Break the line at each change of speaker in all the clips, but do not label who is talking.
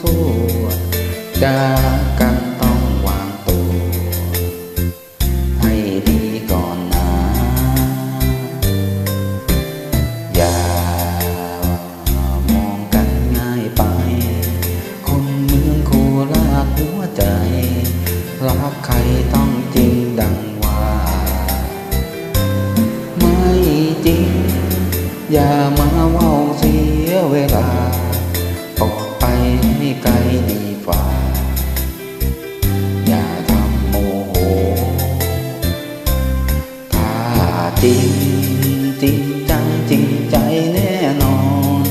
จะกุงอย่าทำมัวซั่วจะรักกันต้องวางตัว ให้ดีก่อนนะ อย่ามองกันง่ายไป คนเมืองโคราชหัวใจ รักใครต้องจริงดังว่า ไม่จริง อย่ามาเว่าเสียเวลา จริงจริงจังจริงใจแน่นอน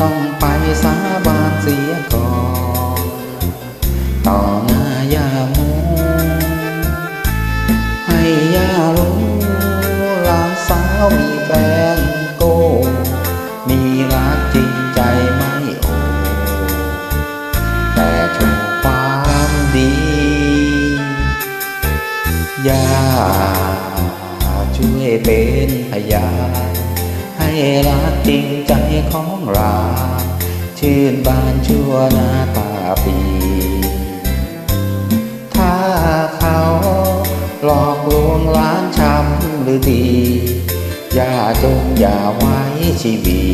ต้องไปสาบานเสียก่อน ต่อหน้ายาโมให้ย่ารู้ลานสาวมีแฟนโก มีรักจริงใจไม่โอ แต่โชว์ความดีย่า ช่วยเป็นพยานให้รักจริงใจของเราชื่นบานชั่วนาตาปี ถ้าเขาหลอกลวงล้านช้ำหรือดี อย่าจงอย่าไว้ชีวี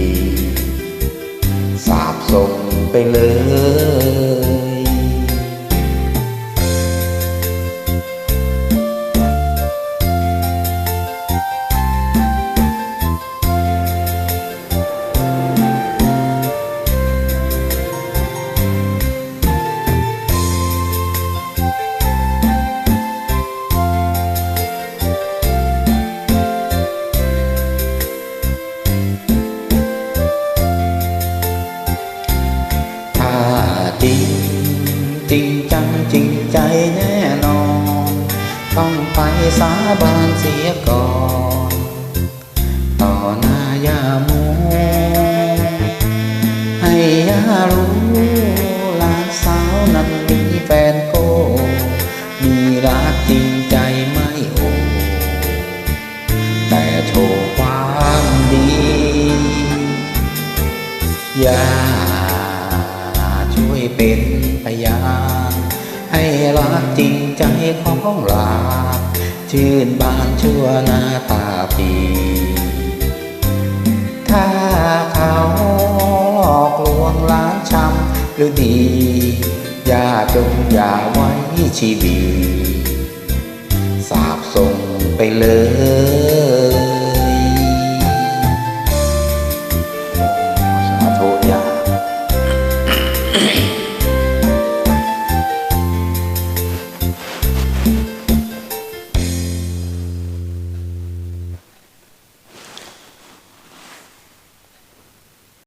สาบส่งไปเลย จริงจังจริงใจแน่นอน ต้องไปสาบานเสียก่อน ต่อหน้ายาโมให้ยารู้หลานสาวนั้นมีแฟนโก มีรักจริงใจไม่โอ แต่โชว์ความดียาช่วยเป็นพยา ให้รักจริงใจของหลานชื่นบานชั่วหน้าตาปีถ้าเขาหลอกลวงล้านช้ำหรือดี อย่าจงอย่าไว้ชีวีสาบส่งไปเลย